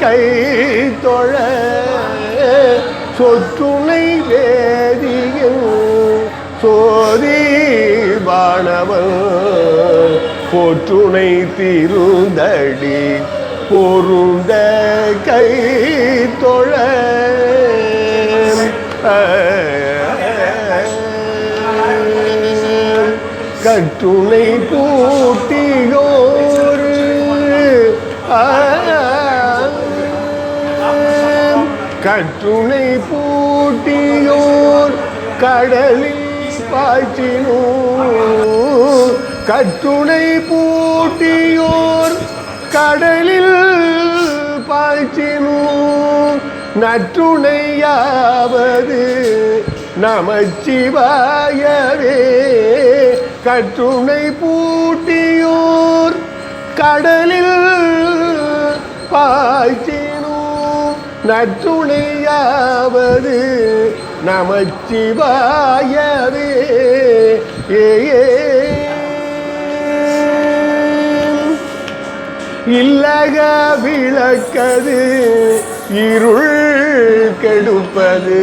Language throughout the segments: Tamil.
கை தொழ சொற்றுணை வேதியன் சோதி வாணவன் போற்றுணை திருந்தடி பொருந்த கை தொழ. கட்டுணை பூட்டியோர் ஆ கட்டுணை பூட்டியோர் கடலில் பாய்ச்சினோ கட்டுணை பூட்டியோர் கடலில் பாய்ச்சினோ நற்றுணையாவது நமச்சிவாயவே. கற்றுணை பூட்டியோர் கடலில் பாய்ச்சி நற்றுணையாவது நமச்சிவாயவே. இல்லக விளக்கது இருள் கெடுப்பது.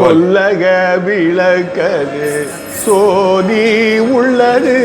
சொல்லக விளக்கது சோதி உள்ளது.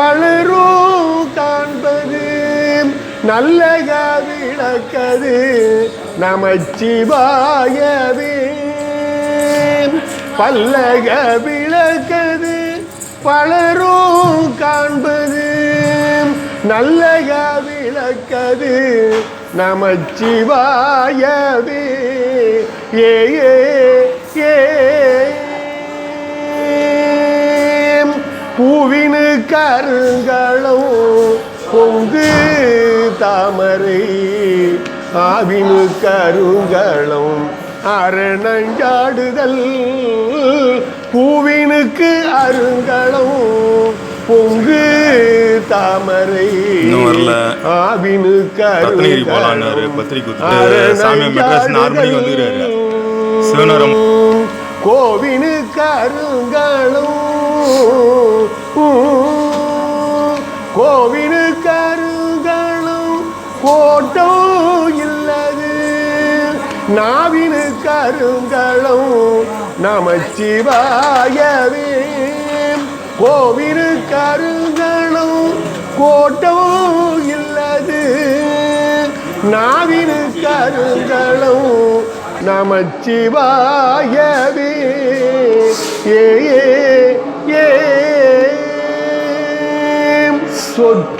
பலரும் காண்பது நல்லக விளக்கது நமச்சிவாயவே. பல்லக விளக்கது பலரும் காண்பது நல்லக விளக்கது நமச்சிவாயவே. ஏ ஏ ஏ. கருங்களும் பொங்கு தாமரை ஆவினு கருங்களும் அரணஞ்சாடுதல் பூவினுக்கு அருங்களும் பொங்கு தாமரை. ஆவினு ரத்னகிரி போலான்னாரு, பத்திரிக்கை வந்துக்கிறாரு. சிவனரம். கோவினு கருங்களும் கோவினு கருகளும் கோட்டம் இல்லது. நாவினு கருங்களும் நமச்சிவாயவே. கோவினு கருங்களும் கோட்டம் இல்லது. நாவினு கருங்களும் நமச்சிவாயவே. ஏ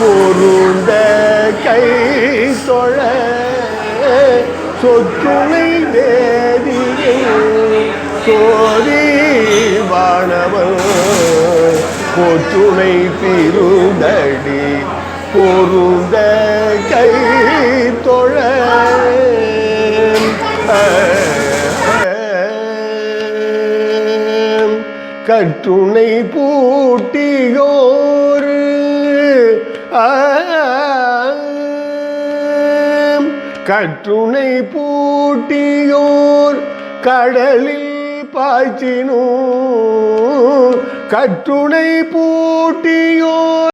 பொருந்த கை தொழ சொற்றுணை வேதியை சோதி வாணவன் போற்றுணை திருந்தடி பொருந்த கை தொழ. கற்றுணை பூட்டியோ கற்றுணை பூட்டியோர் கடலில் பாய்ச்சினோ கட்டுணை பூட்டியோர்